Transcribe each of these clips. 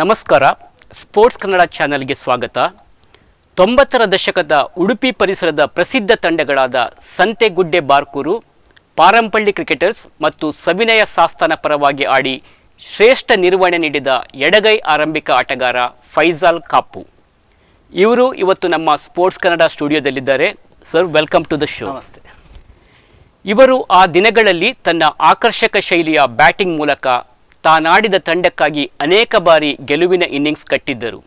ನಮಸ್ಕಾರ. ಸ್ಪೋರ್ಟ್ಸ್ ಕನ್ನಡ ಚಾನೆಲ್ಗೆ ಸ್ವಾಗತ. ತೊಂಬತ್ತರ ದಶಕದ ಉಡುಪಿ ಪರಿಸರದ ಪ್ರಸಿದ್ಧ ತಂಡಗಳಾದ ಸಂತೆಗುಡ್ಡೆ ಬಾರ್ಕೂರು ಪಾರಂಪಳ್ಳಿ ಕ್ರಿಕೆಟರ್ಸ್ ಮತ್ತು ಸವಿನಯ ಸಾಸ್ತಾನ ಪರವಾಗಿ ಆಡಿ ಶ್ರೇಷ್ಠ ನಿರ್ವಹಣೆ ನೀಡಿದ ಎಡಗೈ ಆರಂಭಿಕ ಆಟಗಾರ ಫೈಜಾಲ್ ಕಾಪು. ಇವರು ಇವತ್ತು ನಮ್ಮ sports Kannada ಸ್ಟುಡಿಯೋದಲ್ಲಿದ್ದಾರೆ. Sir welcome to the show. ನಮಸ್ತೆ. ಇವರು ಆ ದಿನಗಳಲ್ಲಿ ತನ್ನ ಆಕರ್ಷಕ ಶೈಲಿಯ ಬ್ಯಾಟಿಂಗ್ ಮೂಲಕ ತಾನಾಡಿದ ತಂಡಕ್ಕಾಗಿ ಅನೇಕ ಬಾರಿ ಗೆಲುವಿನ ಇನ್ನಿಂಗ್ಸ್ ಕಟ್ಟಿದ್ದರು.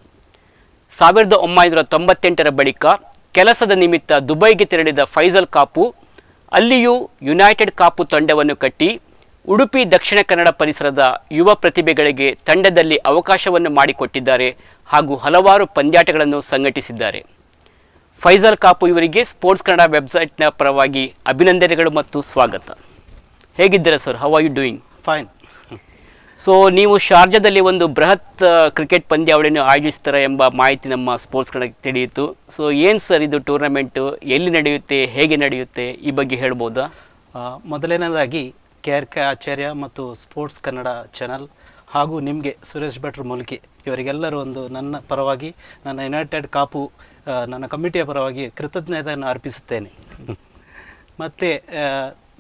ಸಾವಿರದ ಒಂಬೈನೂರ ತೊಂಬತ್ತೆಂಟರ ಬಳಿಕ ಕೆಲಸದ ನಿಮಿತ್ತ ದುಬೈಗೆ ತೆರಳಿದ ಫೈಜಲ್ ಕಾಪು, ಅಲ್ಲಿಯೂ ಯುನೈಟೆಡ್ ಕಾಪು ತಂಡವನ್ನು ಕಟ್ಟಿ ಉಡುಪಿ ದಕ್ಷಿಣ ಕನ್ನಡ ಪರಿಸರದ ಯುವ ಪ್ರತಿಭೆಗಳಿಗೆ ತಂಡದಲ್ಲಿ ಅವಕಾಶವನ್ನು ಮಾಡಿಕೊಟ್ಟಿದ್ದಾರೆ ಹಾಗೂ ಹಲವಾರು ಪಂದ್ಯಾಟಗಳನ್ನು ಸಂಘಟಿಸಿದ್ದಾರೆ. ಫೈಜಲ್ ಕಾಪು ಇವರಿಗೆ ಸ್ಪೋರ್ಟ್ಸ್ ಕನ್ನಡ ವೆಬ್ಸೈಟ್ನ ಪರವಾಗಿ ಅಭಿನಂದನೆಗಳು ಮತ್ತು ಸ್ವಾಗತ. ಹೇಗಿದ್ದೀರಾ sir? How are you doing fine so ನೀವು ಶಾರ್ಜಾದಲ್ಲಿ ಒಂದು ಬೃಹತ್ ಕ್ರಿಕೆಟ್ ಪಂದ್ಯಾವಳಿಯನ್ನು ಆಯೋಜಿಸ್ತಾರೆ ಎಂಬ ಮಾಹಿತಿ ನಮ್ಮ ಸ್ಪೋರ್ಟ್ಸ್ ಕಡೆಗೆ ತಿಳಿಯಿತು. ಸೊ ಏನು ಸರ್ ಇದು ಟೂರ್ನಮೆಂಟು ಎಲ್ಲಿ ನಡೆಯುತ್ತೆ? ಹೇಗೆ ನಡೆಯುತ್ತೆ? ಈ ಬಗ್ಗೆ ಹೇಳ್ಬೋದಾ? ಮೊದಲನೇದಾಗಿ ಕೆ ಆರ್ ಕೆ ಆಚಾರ್ಯ ಮತ್ತು ಸ್ಪೋರ್ಟ್ಸ್ ಕನ್ನಡ ಚಾನಲ್ ಹಾಗೂ ನಿಮಗೆ ಸುರೇಶ್ ಭಟ್ರು ಮುಲ್ಕಿ ಇವರಿಗೆಲ್ಲರೂ ಒಂದು ನನ್ನ ಪರವಾಗಿ, ನನ್ನ ಯುನೈಟೆಡ್ ಕಾಪು ನನ್ನ ಕಮಿಟಿಯ ಪರವಾಗಿ ಕೃತಜ್ಞತೆಯನ್ನು ಅರ್ಪಿಸುತ್ತೇನೆ. ಮತ್ತು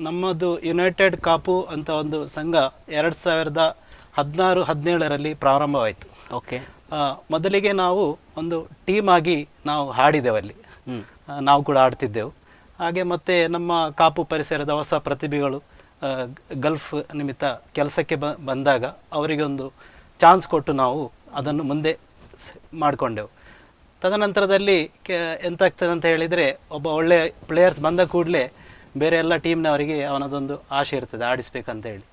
ನಮ್ಮದು ಯುನೈಟೆಡ್ ಕಾಪು ಅಂತ ಒಂದು ಸಂಘ ಎರಡು ಸಾವಿರದ ಹದಿನಾರು ಹದಿನೇಳರಲ್ಲಿ ಪ್ರಾರಂಭವಾಯಿತು. ಓಕೆ. ಮೊದಲಿಗೆ ನಾವು ಒಂದು ಟೀಮ್ ಆಗಿ ನಾವು ಹಾಡಿದೆವಲ್ಲಿ ಅಲ್ಲಿ. ನಾವು ಕೂಡ ಆಡ್ತಿದ್ದೆವು ಹಾಗೆ ಮತ್ತೆ ನಮ್ಮ ಕಾಪು ಪರಿಸರದ ಹೊಸ ಪ್ರತಿಭೆಗಳು ಗಲ್ಫ್ ನಿಮಿತ್ತ ಕೆಲಸಕ್ಕೆ ಬ ಬಂದಾಗ ಅವರಿಗೆ ಒಂದು ಚಾನ್ಸ್ ಕೊಟ್ಟು ನಾವು ಅದನ್ನು ಮುಂದೆ ಮಾಡಿಕೊಂಡೆವು. ತದನಂತರದಲ್ಲಿ ಕೆ ಎಂತಾಗ್ತದೆ ಅಂತ ಹೇಳಿದರೆ ಒಬ್ಬ ಒಳ್ಳೆಯ ಪ್ಲೇಯರ್ಸ್ ಬಂದ ಕೂಡಲೇ ಬೇರೆ ಎಲ್ಲ ಟೀಮ್ನವರಿಗೆ ಅವನದೊಂದು ಆಸೆ ಇರ್ತದೆ ಆಡಿಸ್ಬೇಕಂತ ಹೇಳಿ.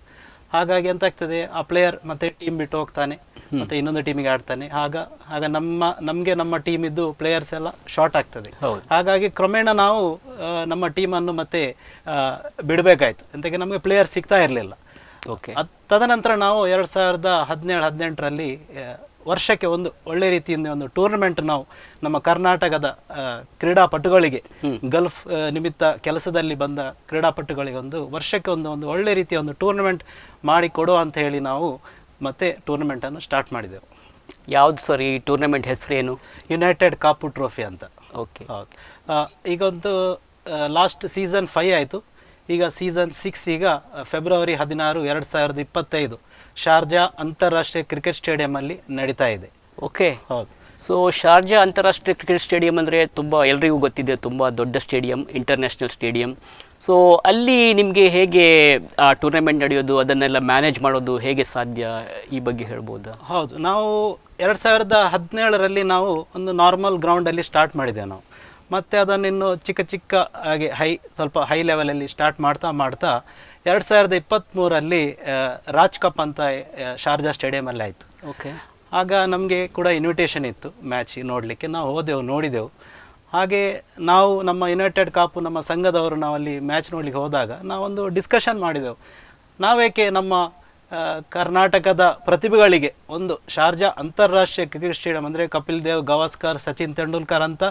ಹಾಗಾಗಿ ಎಂತಾಗ್ತದೆ ಆ ಪ್ಲೇಯರ್ ಮತ್ತೆ ಟೀಮ್ ಬಿಟ್ಟು ಹೋಗ್ತಾನೆ ಮತ್ತೆ ಇನ್ನೊಂದು ಟೀಮಿಗೆ ಆಡ್ತಾನೆ. ಆಗ ಆಗ ನಮ್ಮ ನಮಗೆ ನಮ್ಮ ಟೀಮ್ ಇದ್ದು ಪ್ಲೇಯರ್ಸ್ ಎಲ್ಲ ಶಾರ್ಟ್ ಆಗ್ತದೆ. ಹಾಗಾಗಿ ಕ್ರಮೇಣ ನಾವು ನಮ್ಮ ನಮ್ಮ ಅನ್ನು ಮತ್ತೆ ಬಿಡಬೇಕಾಯ್ತು. ಎಂತಕ್ಕೆ ನಮಗೆ ಪ್ಲೇಯರ್ ಸಿಗ್ತಾ ಇರಲಿಲ್ಲ. ಓಕೆ ತದನಂತರ ನಾವು ಎರಡು ಸಾವಿರದ ಹದಿನೇಳು ಹದಿನೆಂಟರಲ್ಲಿ ವರ್ಷಕ್ಕೆ ಒಂದು ಒಳ್ಳೆ ರೀತಿಯಿಂದ ಒಂದು ಟೂರ್ನಮೆಂಟ್ ನಾವು ನಮ್ಮ ಕರ್ನಾಟಕದ ಕ್ರೀಡಾಪಟುಗಳಿಗೆ ಗಲ್ಫ್ ನಿಮಿತ್ತ ಕೆಲಸದಲ್ಲಿ ಬಂದ ಕ್ರೀಡಾಪಟುಗಳಿಗೆ ಒಂದು ವರ್ಷಕ್ಕೆ ಒಂದು ಒಂದು ಒಳ್ಳೆ ರೀತಿಯ ಒಂದು ಟೂರ್ನಮೆಂಟ್ ಮಾಡಿ ಕೊಡು ಅಂತ ಹೇಳಿ ನಾವು ಮತ್ತೆ ಟೂರ್ನಮೆಂಟನ್ನು ಸ್ಟಾರ್ಟ್ ಮಾಡಿದೆವು. ಯಾವ್ದು ಸರ್ ಈ ಟೂರ್ನಮೆಂಟ್ ಏನು? ಯುನೈಟೆಡ್ ಕಾಪು ಟ್ರೋಫಿ ಅಂತ. ಓಕೆ ಹೌದು. ಆ, ಈಗ ಒಂದು ಲಾಸ್ಟ್ ಸೀಸನ್ ಫೈವ್ ಆಯಿತು. ಈಗ ಸೀಸನ್ ಸಿಕ್ಸ್ ಈಗ ಫೆಬ್ರವರಿ ಹದಿನಾರು ಎರಡು ಸಾವಿರದ ಇಪ್ಪತ್ತೈದು ಶಾರ್ಜಾ ಅಂತಾರಾಷ್ಟ್ರೀಯ ಕ್ರಿಕೆಟ್ ಸ್ಟೇಡಿಯಮಲ್ಲಿ ನಡೀತಾ ಇದೆ. ಓಕೆ ಹೌದು. ಸೊ ಶಾರ್ಜಾ ಅಂತಾರಾಷ್ಟ್ರೀಯ ಕ್ರಿಕೆಟ್ ಸ್ಟೇಡಿಯಂ ಅಂದರೆ ತುಂಬ ಎಲ್ರಿಗೂ ಗೊತ್ತಿದೆ ತುಂಬ ದೊಡ್ಡ ಸ್ಟೇಡಿಯಂ ಇಂಟರ್ನ್ಯಾಷನಲ್ ಸ್ಟೇಡಿಯಂ ಸೊ ಅಲ್ಲಿ ನಿಮಗೆ ಹೇಗೆ ಆ ಟೂರ್ನಮೆಂಟ್ ನಡೆಯೋದು ಅದನ್ನೆಲ್ಲ ಮ್ಯಾನೇಜ್ ಮಾಡೋದು ಹೇಗೆ ಸಾಧ್ಯ ಈ ಬಗ್ಗೆ ಹೇಳ್ಬೋದಾ? ಹೌದು. ನಾವು ಎರಡು ಸಾವಿರದ ಹದಿನೇಳರಲ್ಲಿ ನಾವು ಒಂದು ನಾರ್ಮಲ್ ಗ್ರೌಂಡಲ್ಲಿ ಸ್ಟಾರ್ಟ್ ಮಾಡಿದ್ದೇವೆ ನಾವು. ಮತ್ತು ಅದನ್ನಿನ್ನು ಚಿಕ್ಕ ಚಿಕ್ಕ ಹಾಗೆ ಹೈ ಸ್ವಲ್ಪ ಹೈ ಲೆವೆಲಲ್ಲಿ ಸ್ಟಾರ್ಟ್ ಮಾಡ್ತಾ ಮಾಡ್ತಾ ಎರಡು ಸಾವಿರದ ಇಪ್ಪತ್ತ್ಮೂರಲ್ಲಿ ರಾಜ್ ಕಪ್ ಅಂತ ಶಾರ್ಜಾ ಸ್ಟೇಡಿಯಮಲ್ಲಿ ಆಯಿತು. ಓಕೆ. ಆಗ ನಮಗೆ ಕೂಡ ಇನ್ವಿಟೇಷನ್ ಇತ್ತು ಮ್ಯಾಚ್ ನೋಡಲಿಕ್ಕೆ. ನಾವು ಹೋದೆವು ನೋಡಿದೆವು. ಹಾಗೆ ನಾವು ನಮ್ಮ ಯುನೈಟೆಡ್ ಕಾಪು ನಮ್ಮ ಸಂಘದವರು ನಾವಲ್ಲಿ ಮ್ಯಾಚ್ ನೋಡಲಿಕ್ಕೆ ಹೋದಾಗ ನಾವೊಂದು ಡಿಸ್ಕಷನ್ ಮಾಡಿದೆವು. ನಾವೇಕೆ ನಮ್ಮ ಕರ್ನಾಟಕದ ಪ್ರತಿಭೆಗಳಿಗೆ ಒಂದು ಶಾರ್ಜಾ ಅಂತಾರಾಷ್ಟ್ರೀಯ ಕ್ರಿಕೆಟ್ ಸ್ಟೇಡಿಯಂ ಅಂದರೆ ಕಪಿಲ್ ದೇವ್ ಗವಾಸ್ಕರ್ ಸಚಿನ್ ತೆಂಡೂಲ್ಕರ್ ಅಂತ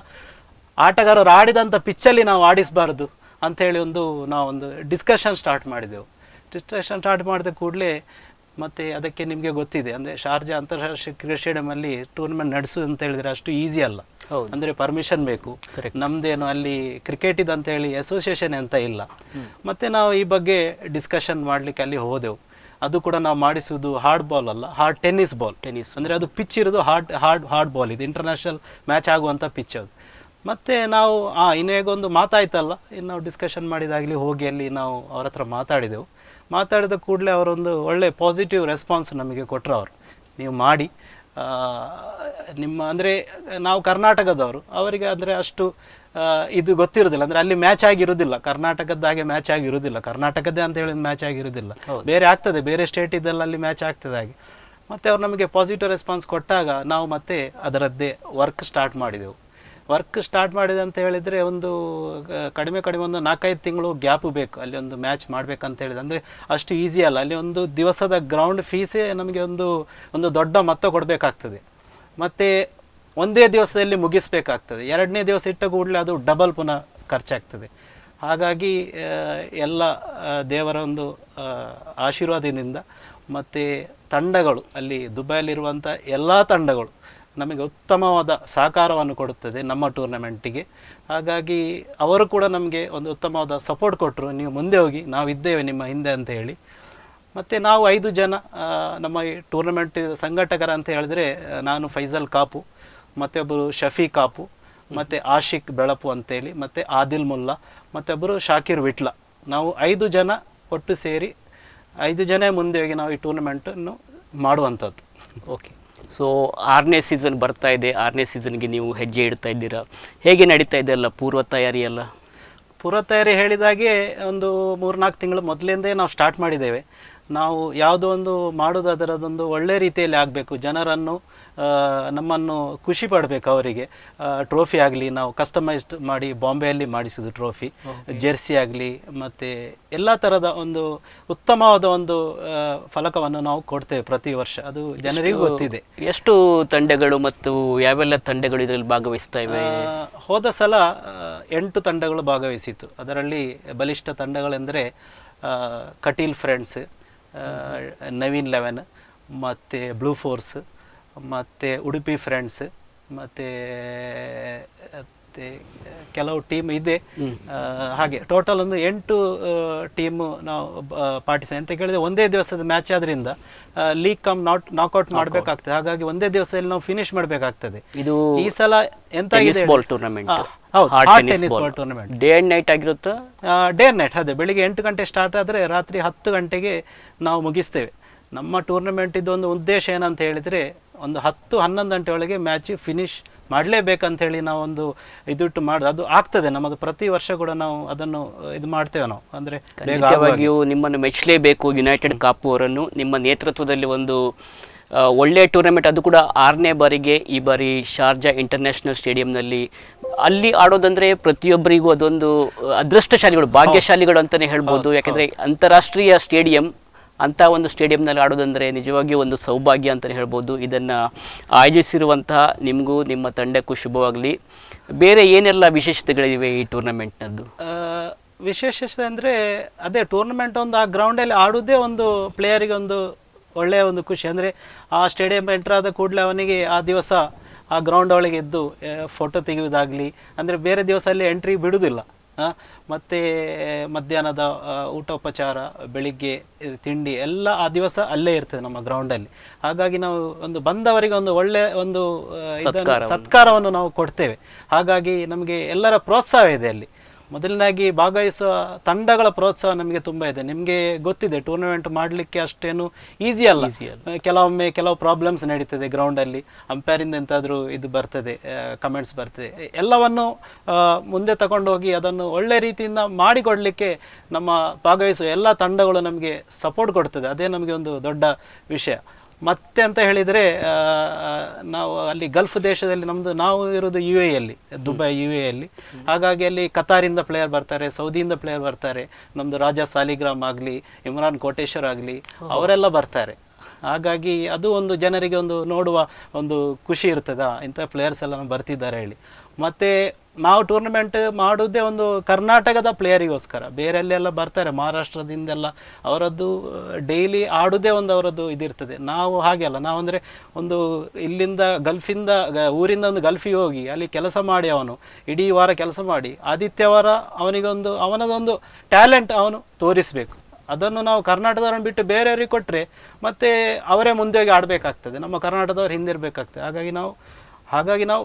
ಆಟಗಾರರು ಆಡಿದಂಥ ಪಿಚ್ಚಲ್ಲಿ ನಾವು ಆಡಿಸಬಾರ್ದು ಅಂಥೇಳಿ ಒಂದು ನಾವೊಂದು ಡಿಸ್ಕಷನ್ ಸ್ಟಾರ್ಟ್ ಮಾಡಿದೆವು. ಡಿಸ್ಕಷನ್ ಸ್ಟಾರ್ಟ್ ಮಾಡಿದ ಕೂಡಲೇ ಮತ್ತು ಅದಕ್ಕೆ ನಿಮಗೆ ಗೊತ್ತಿದೆ ಅಂದರೆ ಶಾರ್ಜಾ ಅಂತಾರಾಷ್ಟ್ರೀಯ ಕ್ರಿಕೆಟ್ ಸ್ಟೇಡಿಯಮಲ್ಲಿ ಟೂರ್ನಮೆಂಟ್ ನಡೆಸೋದು ಅಂತ ಹೇಳಿದರೆ ಅಷ್ಟು ಈಸಿ ಅಲ್ಲ. ಅಂದರೆ ಪರ್ಮಿಷನ್ ಬೇಕು. ನಮ್ಮದೇನು ನಮ್ದೇನು ಅಲ್ಲಿ ಕ್ರಿಕೆಟ್ ಇದೆ ಅಂತ ಹೇಳಿ ಅಸೋಸಿಯೇಷನ್ ಅಂತ ಇಲ್ಲ. ಮತ್ತೆ ನಾವು ಈ ಬಗ್ಗೆ ಡಿಸ್ಕಷನ್ ಮಾಡಲಿಕ್ಕೆ ಅಲ್ಲಿ ಹೋದೆವು. ಅದು ಕೂಡ ನಾವು ಮಾಡಿಸುವುದು ಹಾರ್ಡ್ ಬಾಲ್ ಅಲ್ಲ ಹಾರ್ಡ್ ಟೆನ್ನಿಸ್ ಬಾಲ್ ಟೆನ್ನಿಸ್ ಅಂದರೆ ಅದು ಪಿಚ್ ಇರೋದು ಹಾರ್ಡ್ ಹಾರ್ಡ್ ಹಾರ್ಡ್ ಬಾಲ್ ಇದು. ಇಂಟರ್ನ್ಯಾಷನಲ್ ಮ್ಯಾಚ್ ಆಗುವಂಥ ಪಿಚ್ ಅದು. ಮತ್ತೆ ನಾವು ಆ ಇನ್ನು ಹೇಗೊಂದು ಮಾತಾಯ್ತಲ್ಲ ಇನ್ನು ನಾವು ಡಿಸ್ಕಷನ್ ಮಾಡಿದಾಗಲಿ ಹೋಗಿ ಅಲ್ಲಿ ನಾವು ಅವ್ರ ಹತ್ರ ಮಾತಾಡಿದೆವು. ಮಾತಾಡಿದ ಕೂಡಲೇ ಅವರೊಂದು ಒಳ್ಳೆ ಪಾಸಿಟಿವ್ ರೆಸ್ಪಾನ್ಸ್ ನಮಗೆ ಕೊಟ್ಟರು ಅವರು. ನೀವು ಮಾಡಿ. ನಿಮ್ಮ ಅಂದರೆ ನಾವು ಕರ್ನಾಟಕದವರು ಅವರಿಗೆ ಅಂದರೆ ಅಷ್ಟು ಇದು ಗೊತ್ತಿರೋದಿಲ್ಲ. ಅಂದರೆ ಅಲ್ಲಿ ಮ್ಯಾಚ್ ಆಗಿರೋದಿಲ್ಲ. ಕರ್ನಾಟಕದ ಹಾಗೆ ಮ್ಯಾಚ್ ಆಗಿರೋದಿಲ್ಲ. ಕರ್ನಾಟಕದ್ದೇ ಅಂತ ಹೇಳಿದ ಮ್ಯಾಚ್ ಆಗಿರೋದಿಲ್ಲ. ಬೇರೆ ಆಗ್ತದೆ. ಬೇರೆ ಸ್ಟೇಟ್ ಇದೆಲ್ಲ ಅಲ್ಲಿ ಮ್ಯಾಚ್ ಆಗ್ತದೆ ಹಾಗೆ. ಮತ್ತು ಅವ್ರು ನಮಗೆ ಪಾಸಿಟಿವ್ ರೆಸ್ಪಾನ್ಸ್ ಕೊಟ್ಟಾಗ ನಾವು ಮತ್ತೆ ಅದರದ್ದೇ ವರ್ಕ್ ಸ್ಟಾರ್ಟ್ ಮಾಡಿದೆವು. ವರ್ಕ್ ಸ್ಟಾರ್ಟ್ ಮಾಡಿದೆ ಅಂತ ಹೇಳಿದರೆ ಒಂದು ಕಡಿಮೆ ಕಡಿಮೆ ಒಂದು ನಾಲ್ಕೈದು ತಿಂಗಳು ಗ್ಯಾಪು ಬೇಕು. ಅಲ್ಲಿ ಒಂದು ಮ್ಯಾಚ್ ಮಾಡಬೇಕಂತ ಹೇಳಿದೆ ಅಂದರೆ ಅಷ್ಟು ಈಸಿ ಅಲ್ಲ. ಅಲ್ಲಿ ಒಂದು ದಿವಸದ ಗ್ರೌಂಡ್ ಫೀಸೇ ನಮಗೆ ಒಂದು ಒಂದು ದೊಡ್ಡ ಮೊತ್ತ ಕೊಡಬೇಕಾಗ್ತದೆ. ಮತ್ತು ಒಂದೇ ದಿವಸದಲ್ಲಿ ಮುಗಿಸ್ಬೇಕಾಗ್ತದೆ. ಎರಡನೇ ದಿವಸ ಇಟ್ಟ ಕೂಡಲೇ ಅದು ಡಬಲ್ ಪುನಃ ಖರ್ಚಾಗ್ತದೆ. ಹಾಗಾಗಿ ಎಲ್ಲ ದೇವರ ಒಂದು ಆಶೀರ್ವಾದದಿಂದ ಮತ್ತು ತಂಡಗಳು, ಅಲ್ಲಿ ದುಬೈಯಲ್ಲಿರುವಂಥ ಎಲ್ಲ ತಂಡಗಳು ನಮಗೆ ಉತ್ತಮವಾದ ಸಹಕಾರವನ್ನು ಕೊಡುತ್ತದೆ ನಮ್ಮ ಟೂರ್ನಮೆಂಟಿಗೆ. ಹಾಗಾಗಿ ಅವರು ಕೂಡ ನಮಗೆ ಒಂದು ಉತ್ತಮವಾದ ಸಪೋರ್ಟ್ ಕೊಟ್ಟರು. ನೀವು ಮುಂದೆ ಹೋಗಿ, ನಾವು ಇದ್ದೇವೆ ನಿಮ್ಮ ಹಿಂದೆ ಅಂತ ಹೇಳಿ. ಮತ್ತು ನಾವು ಐದು ಜನ ನಮ್ಮ ಈ ಟೂರ್ನಮೆಂಟ್ ಸಂಘಟಕರ ಅಂತ ಹೇಳಿದ್ರೆ ನಾನು ಫೈಜಲ್ ಕಾಪು ಮತ್ತೊಬ್ಬರು ಶಫಿ ಕಾಪು, ಮತ್ತು ಆಶಿಕ್ ಬೆಳಪು ಅಂತೇಳಿ, ಮತ್ತು ಆದಿಲ್ ಮುಲ್ಲಾ ಮತ್ತೊಬ್ಬರು ಶಾಕಿರ್ ವಿಟ್ಲ. ನಾವು ಐದು ಜನ ಒಟ್ಟು ಸೇರಿ, ಐದು ಜನ ಮುಂದೆ ಹೋಗಿ ನಾವು ಈ ಟೂರ್ನಮೆಂಟನ್ನು ಮಾಡುವಂಥದ್ದು. ಓಕೆ. ಸೊ ಆರನೇ ಸೀಸನ್ ಬರ್ತಾ ಇದೆ. ಆರನೇ ಸೀಸನ್ಗೆ ನೀವು ಹೆಜ್ಜೆ ಇಡ್ತಾ ಇದ್ದೀರಾ? ಹೇಗೆ ನಡೀತಾ ಇದೆ ಅಲ್ಲ ಪೂರ್ವ ತಯಾರಿ ಎಲ್ಲ? ಪೂರ್ವ ತಯಾರಿ ಹೇಳಿದಾಗೆ ಒಂದು ಮೂರ್ನಾಲ್ಕು ತಿಂಗಳು ಮೊದಲಿಂದೇ ನಾವು ಸ್ಟಾರ್ಟ್ ಮಾಡಿದ್ದೇವೆ. ನಾವು ಯಾವುದೋ ಒಂದು ಮಾಡೋದು ಅದರದೊಂದು ಒಳ್ಳೆ ರೀತಿಯಲ್ಲಿ ಆಗಬೇಕು. ಜನರನ್ನು ನಮ್ಮನ್ನು ಖುಷಿ ಪಡಬೇಕು ಅವರಿಗೆ. ಟ್ರೋಫಿ ಆಗಲಿ ನಾವು ಕಸ್ಟಮೈಸ್ಡ್ ಮಾಡಿ ಬಾಂಬೆಯಲ್ಲಿ ಮಾಡಿಸೋದು ಟ್ರೋಫಿ. ಜೆರ್ಸಿ ಆಗಲಿ ಮತ್ತು ಎಲ್ಲ ಥರದ ಒಂದು ಉತ್ತಮವಾದ ಒಂದು ಫಲಕವನ್ನು ನಾವು ಕೊಡ್ತೇವೆ ಪ್ರತಿ ವರ್ಷ. ಅದು ಜನರಿಗೂ ಗೊತ್ತಿದೆ. ಎಷ್ಟು ತಂಡಗಳು ಮತ್ತು ಯಾವೆಲ್ಲ ತಂಡಗಳು ಇದರಲ್ಲಿ ಭಾಗವಹಿಸ್ತಾ ಇವೆ ಹೋದ ಸಲ ಎಂಟು ತಂಡಗಳು ಭಾಗವಹಿಸಿತು ಅದರಲ್ಲಿ ಬಲಿಷ್ಠ ತಂಡಗಳೆಂದರೆ ಕಟೀಲ್ ಫ್ರೆಂಡ್ಸ್ ನವೀನ್ ಲೆವೆನ್ ಮತ್ತು ಬ್ಲೂ ಫೋರ್ಸ್ ಮತ್ತು ಉಡುಪಿ ಫ್ರೆಂಡ್ಸ್ ಮತ್ತು ಮತ್ತೆ ಕೆಲವು ಟೀಮ್ ಇದೆ. ಹಾಗೆ ಟೋಟಲ್ ಒಂದು ಎಂಟು ಟೀಮ್ ನಾವು ಪಾರ್ಟಿಸಿ ಅಂತ ಕೇಳಿದ್ರೆ ಒಂದೇ ದಿವಸದ ಮ್ಯಾಚ್ ಆದ್ರಿಂದ ಲೀಗ್ ಕಮ್ ನಾಟ್ ನಾಕ್ಔಟ್ ಮಾಡಬೇಕಾಗ್ತದೆ. ಹಾಗಾಗಿ ಒಂದೇ ದಿವಸದಲ್ಲಿ ನಾವು ಫಿನಿಶ್ ಮಾಡಬೇಕಾಗ್ತದೆ. ಇದು ಈ ಸಲ ಎಂತ ball tournament tennis ball tournament day and night ಆಗಿರುತ್ತಾ? Day night ಅದೇ. ಬೆಳಿಗ್ಗೆ ಎಂಟು ಗಂಟೆ ಸ್ಟಾರ್ಟ್ ಆದರೆ ರಾತ್ರಿ ಹತ್ತು ಗಂಟೆಗೆ ನಾವು ಮುಗಿಸ್ತೇವೆ. ನಮ್ಮ ಟೂರ್ನಮೆಂಟ್ ಒಂದು ಉದ್ದೇಶ ಏನಂತ ಹೇಳಿದ್ರೆ ಒಂದು ಹತ್ತು ಹನ್ನೊಂದು ಗಂಟೆ ಒಳಗೆ ಮ್ಯಾಚ್ ಫಿನಿಶ್ ಮಾಡಲೇಬೇಕಂತ ಹೇಳಿ ನಾವೊಂದು ಇದಿಟ್ಟು ಮಾಡೋದು ಅದು ಆಗ್ತದೆ. ನಮ್ಮದು ಪ್ರತಿ ವರ್ಷ ಕೂಡ ನಾವು ಅದನ್ನು ಇದು ಮಾಡ್ತೇವೆ ನಾವು. ಅಂದರೆ ಖಂಡಿತವಾಗಿಯೂ ನಿಮ್ಮನ್ನು ಮೆಚ್ಚಲೇಬೇಕು ಯುನೈಟೆಡ್ ಕಾಪು ಅವರನ್ನು. ನಿಮ್ಮ ನೇತೃತ್ವದಲ್ಲಿ ಒಂದು ಒಳ್ಳೆ ಒಳ್ಳೆಯ ಟೂರ್ನಮೆಂಟ್ ಅದು ಕೂಡ ಆರನೇ ಬಾರಿಗೆ ಈ ಬಾರಿ ಶಾರ್ಜಾ ಇಂಟರ್ನ್ಯಾಷನಲ್ ಸ್ಟೇಡಿಯಂನಲ್ಲಿ ಅಲ್ಲಿ ಆಡೋದಂದ್ರೆ ಪ್ರತಿಯೊಬ್ಬರಿಗೂ ಅದೊಂದು ಅದೃಷ್ಟಶಾಲಿಗಳು ಭಾಗ್ಯಶಾಲಿಗಳು ಅಂತಲೇ ಹೇಳ್ಬೋದು. ಯಾಕಂದ್ರೆ ಅಂತಾರಾಷ್ಟ್ರೀಯ ಸ್ಟೇಡಿಯಂ ಅಂಥ ಒಂದು ಸ್ಟೇಡಿಯಂನಲ್ಲಿ ಆಡೋದಂದರೆ ನಿಜವಾಗಿಯೂ ಒಂದು ಸೌಭಾಗ್ಯ ಅಂತಲೇ ಹೇಳ್ಬೋದು. ಇದನ್ನು ಆಯೋಜಿಸಿರುವಂತಹ ನಿಮಗೂ ನಿಮ್ಮ ತಂಡಕ್ಕೂ ಶುಭವಾಗಲಿ. ಬೇರೆ ಏನೆಲ್ಲ ವಿಶೇಷತೆಗಳಿವೆ ಈ ಟೂರ್ನಮೆಂಟ್ನದ್ದು? ವಿಶೇಷತೆ ಅಂದರೆ ಅದೇ ಟೂರ್ನಮೆಂಟ್ ಒಂದು ಆ ಗ್ರೌಂಡಲ್ಲಿ ಆಡೋದೇ ಒಂದು ಪ್ಲೇಯರಿಗೆ ಒಂದು ಒಳ್ಳೆಯ ಒಂದು ಖುಷಿ. ಅಂದರೆ ಆ ಸ್ಟೇಡಿಯಂ ಎಂಟರ್ ಆದ ಕೂಡಲೇ ಅವನಿಗೆ ಆ ದಿವಸ ಆ ಗ್ರೌಂಡ್ ಒಳಗೆ ಎದ್ದು ಫೋಟೋ ತೆಗೆಯುವುದಾಗಲಿ ಅಂದರೆ ಬೇರೆ ದಿವಸ ಅಲ್ಲಿ ಎಂಟ್ರಿ ಬಿಡುವುದಿಲ್ಲ. ಆ, ಮತ್ತೆ ಮಧ್ಯಾಹ್ನದ ಊಟೋಪಚಾರ ಬೆಳಿಗ್ಗೆ ತಿಂಡಿ ಎಲ್ಲ ಆ ದಿವಸ ಅಲ್ಲೇ ಇರ್ತದೆ ನಮ್ಮ ಗ್ರೌಂಡಲ್ಲಿ. ಹಾಗಾಗಿ ನಾವು ಒಂದು ಬಂದವರಿಗೆ ಒಂದು ಒಳ್ಳೆ ಒಂದು ಇದನ್ನು ಸತ್ಕಾರವನ್ನು ನಾವು ಕೊಡ್ತೇವೆ. ಹಾಗಾಗಿ ನಮಗೆ ಎಲ್ಲರ ಪ್ರೋತ್ಸಾಹ ಇದೆ ಅಲ್ಲಿ. ಮೊದಲನಾಗಿ ಭಾಗವಹಿಸುವ ತಂಡಗಳ ಪ್ರೋತ್ಸಾಹ ನಮಗೆ ತುಂಬ ಇದೆ. ನಿಮಗೆ ಗೊತ್ತಿದೆ ಟೂರ್ನಮೆಂಟ್ ಮಾಡಲಿಕ್ಕೆ ಅಷ್ಟೇನು ಈಸಿ ಅಲ್ಲ. ಕೆಲವೊಮ್ಮೆ ಕೆಲವು ಪ್ರಾಬ್ಲಮ್ಸ್ ನಡೀತದೆ ಗ್ರೌಂಡಲ್ಲಿ ಅಂಪೈರಿಂದ ಎಂತಾದರೂ ಇದು ಬರ್ತದೆ ಕಮೆಂಟ್ಸ್ ಬರ್ತದೆ. ಎಲ್ಲವನ್ನು ಮುಂದೆ ತಗೊಂಡೋಗಿ ಅದನ್ನು ಒಳ್ಳೆ ರೀತಿಯಿಂದ ಮಾಡಿಕೊಡಲಿಕ್ಕೆ ನಮ್ಮ ಭಾಗವಹಿಸುವ ಎಲ್ಲ ತಂಡಗಳು ನಮಗೆ ಸಪೋರ್ಟ್ ಕೊಡ್ತದೆ. ಅದೇ ನಮಗೆ ಒಂದು ದೊಡ್ಡ ವಿಷಯ. ಮತ್ತೆ ಅಂತ ಹೇಳಿದರೆ ನಾವು ಅಲ್ಲಿ ಗಲ್ಫ್ ದೇಶದಲ್ಲಿ ನಮ್ಮದು ನಾವು ಇರೋದು ಯು ಎಲ್ಲಿ ದುಬೈ ಯು ಅಲ್ಲಿ ಹಾಗಾಗಿ ಅಲ್ಲಿ ಕತಾರಿಂದ ಪ್ಲೇಯರ್ ಬರ್ತಾರೆ, ಸೌದಿಯಿಂದ ಪ್ಲೇಯರ್ ಬರ್ತಾರೆ ನಮ್ಮದು ರಾಜಾ ಸಾಲಿಗ್ರಾಮ್ ಆಗಲಿ, ಇಮ್ರಾನ್ ಕೋಟೇಶ್ವರ್ ಆಗಲಿ, ಅವರೆಲ್ಲ ಬರ್ತಾರೆ. ಹಾಗಾಗಿ ಅದು ಒಂದು ಜನರಿಗೆ ಒಂದು ನೋಡುವ ಒಂದು ಖುಷಿ ಇರ್ತದ, ಇಂಥ ಪ್ಲೇಯರ್ಸ್ ಎಲ್ಲ ಬರ್ತಿದ್ದಾರೆ ಹೇಳಿ. ಮತ್ತು ನಾವು ಟೂರ್ನಮೆಂಟ್ ಮಾಡೋದೇ ಒಂದು ಕರ್ನಾಟಕದ ಪ್ಲೇಯರಿಗೋಸ್ಕರ ಬೇರೆಲ್ಲೆಲ್ಲ ಬರ್ತಾರೆ, ಮಹಾರಾಷ್ಟ್ರದಿಂದೆಲ್ಲ ಅವರದ್ದು ಡೈಲಿ ಆಡೋದೇ ಒಂದು ಅವರದ್ದು ಇದಿರ್ತದೆ. ನಾವು ಹಾಗೆ ಅಲ್ಲ ನಾವು ಒಂದು ಇಲ್ಲಿಂದ ಗಲ್ಫಿಂದ ಊರಿಂದ ಒಂದು ಗಲ್ಫಿಗೆ ಹೋಗಿ, ಅಲ್ಲಿ ಕೆಲಸ ಮಾಡಿ ಅವನು, ಇಡೀ ವಾರ ಕೆಲಸ ಮಾಡಿ ಆದಿತ್ಯವಾರ ಅವನಿಗೊಂದು, ಅವನದೊಂದು ಟ್ಯಾಲೆಂಟ್ ಅವನು ತೋರಿಸಬೇಕು. ಅದನ್ನು ನಾವು ಕರ್ನಾಟಕದವ್ರನ್ನ ಬಿಟ್ಟು ಬೇರೆಯವ್ರಿಗೆ ಕೊಟ್ಟರೆ ಮತ್ತೆ ಅವರೇ ಮುಂದೆ ಹೋಗಿ ಆಡಬೇಕಾಗ್ತದೆ, ನಮ್ಮ ಕರ್ನಾಟಕದವ್ರು ಹಿಂದಿರಬೇಕಾಗ್ತದೆ. ಹಾಗಾಗಿ ನಾವು ಹಾಗಾಗಿ ನಾವು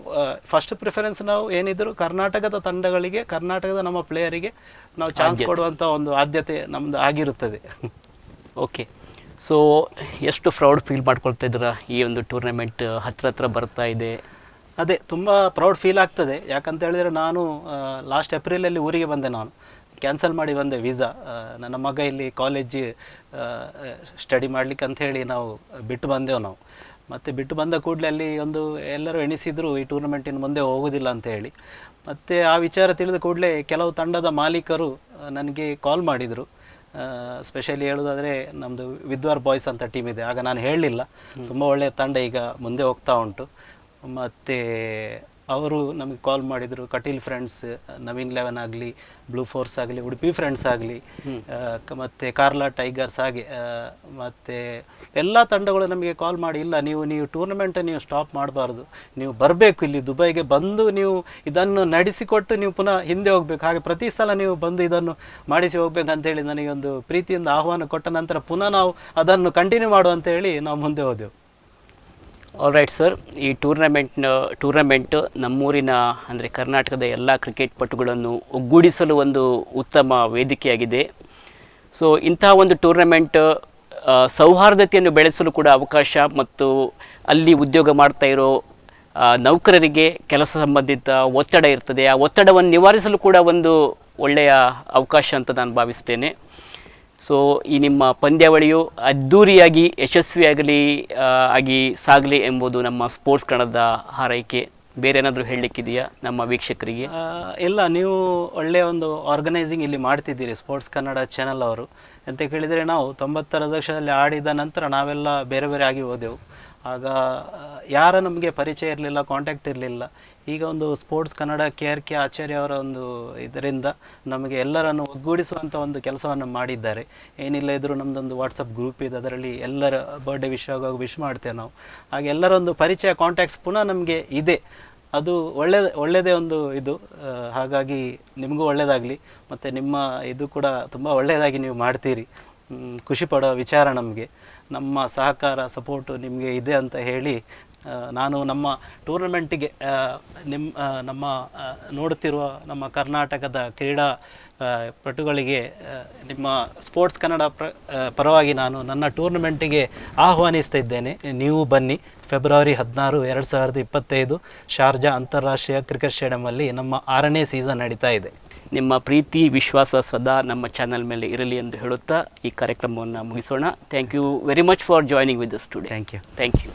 ಫಸ್ಟ್ ಪ್ರಿಫರೆನ್ಸ್ ನಾವು ಏನಿದ್ರು ಕರ್ನಾಟಕದ ತಂಡಗಳಿಗೆ ಕರ್ನಾಟಕದ ನಮ್ಮ ಪ್ಲೇಯರಿಗೆ ನಾವು ಚಾನ್ಸ್ ಕೊಡುವಂಥ ಒಂದು ಆದ್ಯತೆ ನಮ್ಮದು ಆಗಿರುತ್ತದೆ. ಓಕೆ ಸೊ ಎಷ್ಟು ಪ್ರೌಡ್ ಫೀಲ್ ಮಾಡ್ಕೊಳ್ತಾ ಇದ್ದೀರಾ? ಈ ಒಂದು ಟೂರ್ನಮೆಂಟ್ ಹತ್ರ ಹತ್ರ ಬರ್ತಾ ಇದೆ. ಅದೇ ತುಂಬ ಪ್ರೌಡ್ ಫೀಲ್ ಆಗ್ತದೆ. ಯಾಕಂತ ಹೇಳಿದ್ರೆ ನಾನು ಲಾಸ್ಟ್ ಏಪ್ರಿಲಲ್ಲಿ ಊರಿಗೆ ಬಂದೆ ನಾನು. ಕ್ಯಾನ್ಸಲ್ ಮಾಡಿ ಬಂದೆ ವೀಸಾ ನನ್ನ ಮಗ ಇಲ್ಲಿ ಕಾಲೇಜ್ ಸ್ಟಡಿ ಮಾಡ್ಲಿಕ್ಕೆ ಅಂತ ಹೇಳಿ ನಾವು ಬಿಟ್ಟು ಬಂದೆವು ನಾವು. ಮತ್ತು ಬಿಟ್ಟು ಬಂದ ಕೂಡಲೇ ಅಲ್ಲಿ ಒಂದು ಎಲ್ಲರೂ ಎಣಿಸಿದ್ರು ಈ ಟೂರ್ನಮೆಂಟಿನ ಮುಂದೆ ಹೋಗೋದಿಲ್ಲ ಅಂತ ಹೇಳಿ. ಮತ್ತು ಆ ವಿಚಾರ ತಿಳಿದ ಕೂಡಲೇ ಕೆಲವು ತಂಡದ ಮಾಲೀಕರು ನನಗೆ ಕಾಲ್ ಮಾಡಿದರು. ಸ್ಪೆಷಲಿ ಹೇಳೋದಾದರೆ ನಮ್ಮದು ವಿದ್ವಾರ್ ಬಾಯ್ಸ್ ಅಂತ ಟೀಮ್ ಇದೆ. ಆಗ ನಾನು ಹೇಳಲಿಲ್ಲ ತುಂಬ ಒಳ್ಳೆಯ ತಂಡ ಈಗ ಮುಂದೆ ಹೋಗ್ತಾ ಉಂಟು. ಮತ್ತು ಅವರು ನಮಗೆ ಕಾಲ್ ಮಾಡಿದರು ಕಟೀಲ್ ಫ್ರೆಂಡ್ಸ್ ನವೀನ್ ಲೆವೆನ್ ಆಗಲಿ ಬ್ಲೂ ಫೋರ್ಸ್ ಆಗಲಿ ಉಡುಪಿ ಫ್ರೆಂಡ್ಸ್ ಆಗಲಿ ಮತ್ತು ಕಾರ್ಲಾ ಟೈಗರ್ಸ್ ಹಾಗೆ ಮತ್ತು ಮತ್ತೆ ಎಲ್ಲ ತಂಡಗಳು ನಮಗೆ ಕಾಲ್ ಮಾಡಿ ಇಲ್ಲ ನೀವು ನೀವು ಟೂರ್ನಮೆಂಟ್ ನೀವು ಸ್ಟಾಪ್ ಮಾಡಬಾರ್ದು ನೀವು ಬರಬೇಕು ಇಲ್ಲಿ ದುಬೈಗೆ ಬಂದು ನೀವು ಇದನ್ನು ನಡೆಸಿಕೊಟ್ಟು ನೀವು ಪುನಃ ಹಿಂದೆ ಹೋಗಬೇಕು ಹಾಗೆ ಪ್ರತಿ ಸಲ ನೀವು ಬಂದು ಇದನ್ನು ಮಾಡಿಸಿ ಹೋಗ್ಬೇಕು ಅಂತೇಳಿ ನನಗೆ ಒಂದು ಪ್ರೀತಿಯಿಂದ ಆಹ್ವಾನ ಕೊಟ್ಟ ನಂತರ ಪುನಃ ನಾವು ಅದನ್ನು ಕಂಟಿನ್ಯೂ ಮಾಡು ಅಂತ ಹೇಳಿ ನಾವು ಮುಂದೆ ಹೋದೆವು. ಆಲ್ ರೈಟ್ ಸರ್ ಈ ಟೂರ್ನಮೆಂಟ್ನ ಟೂರ್ನಮೆಂಟ್ ನಮ್ಮೂರಿನ, ಅಂದರೆ ಕರ್ನಾಟಕದ ಎಲ್ಲ ಕ್ರಿಕೆಟ್ ಪಟುಗಳನ್ನು ಒಗ್ಗೂಡಿಸಲು ಒಂದು ಉತ್ತಮ ವೇದಿಕೆಯಾಗಿದೆ. ಸೊ ಇಂತಹ ಒಂದು ಟೂರ್ನಮೆಂಟ್ ಸೌಹಾರ್ದತೆಯನ್ನು ಬೆಳೆಸಲು ಕೂಡ ಅವಕಾಶ ಮತ್ತು ಅಲ್ಲಿ ಉದ್ಯೋಗ ಮಾಡ್ತಾ ಇರೋ ನೌಕರರಿಗೆ ಕೆಲಸ ಸಂಬಂಧಿತ ಒತ್ತಡ ಇರ್ತದೆ. ಆ ಒತ್ತಡವನ್ನು ನಿವಾರಿಸಲು ಕೂಡ ಒಂದು ಒಳ್ಳೆಯ ಅವಕಾಶ ಅಂತ ನಾನು ಭಾವಿಸ್ತೇನೆ. ಸೊ ಈ ನಿಮ್ಮ ಪಂದ್ಯಾವಳಿಯು ಅದ್ಧೂರಿಯಾಗಿ ಯಶಸ್ವಿಯಾಗಲಿ ಆಗಿ ಸಾಗಲಿ ಎಂಬುದು ನಮ್ಮ ಸ್ಪೋರ್ಟ್ಸ್ ಕಣದ ಹಾರೈಕೆ. ಬೇರೆ ಏನಾದರೂ ಹೇಳಲಿಕ್ಕಿದೆಯಾ ನಮ್ಮ ವೀಕ್ಷಕರಿಗೆ? ಎಲ್ಲ ನೀವು ಒಳ್ಳೆಯ ಒಂದು ಆರ್ಗನೈಸಿಂಗ್ ಇಲ್ಲಿ ಮಾಡ್ತಿದ್ದೀರಿ ಸ್ಪೋರ್ಟ್ಸ್ ಕನ್ನಡ ಚಾನಲ್ ಅವರು. ಅಂತ ಕೇಳಿದರೆ ನಾವು ತೊಂಬತ್ತರ ದಶಕದಲ್ಲಿ ಆಡಿದ ನಂತರ ನಾವೆಲ್ಲ ಬೇರೆ ಬೇರೆ ಆಗಿ ಹೋದೆವು. ಆಗ ಯಾರ ನಮಗೆ ಪರಿಚಯ ಇರಲಿಲ್ಲ ಕಾಂಟ್ಯಾಕ್ಟ್ ಇರಲಿಲ್ಲ. ಈಗ ಒಂದು sports Kannada K R K Acharya ಅವರ ಒಂದು ಇದರಿಂದ ನಮಗೆ ಎಲ್ಲರನ್ನು ಒಗ್ಗೂಡಿಸುವಂಥ ಒಂದು ಕೆಲಸವನ್ನು ಮಾಡಿದ್ದಾರೆ. ಏನಿಲ್ಲ ಇದ್ದರೂ ನಮ್ಮದೊಂದು ವಾಟ್ಸಪ್ ಗ್ರೂಪ್ ಇದೆ ಅದರಲ್ಲಿ ಎಲ್ಲರ ಬರ್ಡೇ ವಿಶ್ ಆಗುವಾಗ ವಿಶ್ ಮಾಡ್ತೇವೆ ನಾವು. ಹಾಗೆ ಎಲ್ಲರ ಒಂದು ಪರಿಚಯ ಕಾಂಟ್ಯಾಕ್ಟ್ಸ್ ಪುನಃ ನಮಗೆ ಇದೆ. ಅದು ಒಳ್ಳೆ ಒಳ್ಳೆಯದೇ ಒಂದು ಇದು. ಹಾಗಾಗಿ ನಿಮಗೂ ಒಳ್ಳೆಯದಾಗಲಿ ಮತ್ತು ನಿಮ್ಮ ಇದು ಕೂಡ ತುಂಬ ಒಳ್ಳೆಯದಾಗಿ ನೀವು ಮಾಡ್ತೀರಿ. ಮ್, ಖುಷಿ ಪಡೋ ವಿಚಾರ ನಮಗೆ. ನಮ್ಮ ಸಹಕಾರ ಸಪೋರ್ಟು ನಿಮಗೆ ಇದೆ ಅಂತ ಹೇಳಿ ನಾನು ನಮ್ಮ ಟೂರ್ನಮೆಂಟಿಗೆ ನಿಮ್ಮ ನಮ್ಮ ನೋಡುತ್ತಿರುವ ನಮ್ಮ ಕರ್ನಾಟಕದ ಕ್ರೀಡಾ ಪಟುಗಳಿಗೆ ನಿಮ್ಮ ಸ್ಪೋರ್ಟ್ಸ್ ಕನ್ನಡ ಪ್ರ ಪರವಾಗಿ ನಾನು ನನ್ನ ಟೂರ್ನಮೆಂಟಿಗೆ ಆಹ್ವಾನಿಸ್ತಾ ಇದ್ದೇನೆ. ನೀವು ಬನ್ನಿ. ಫೆಬ್ರವರಿ ಹದಿನಾರು ಎರಡು ಸಾವಿರದ ಇಪ್ಪತ್ತೈದು ಶಾರ್ಜಾ ಅಂತಾರಾಷ್ಟ್ರೀಯ ಕ್ರಿಕೆಟ್ ಸ್ಟೇಡಿಯಮಲ್ಲಿ ನಮ್ಮ ಆರನೇ ಸೀಸನ್ ನಡೀತಾ ಇದೆ. ನಿಮ್ಮ ಪ್ರೀತಿ ವಿಶ್ವಾಸ ಸದಾ ನಮ್ಮ ಚಾನಲ್ ಮೇಲೆ ಇರಲಿ ಎಂದು ಹೇಳುತ್ತಾ ಈ ಕಾರ್ಯಕ್ರಮವನ್ನು ಮುಗಿಸೋಣ. Thank you very much for joining with the studio thank you thank you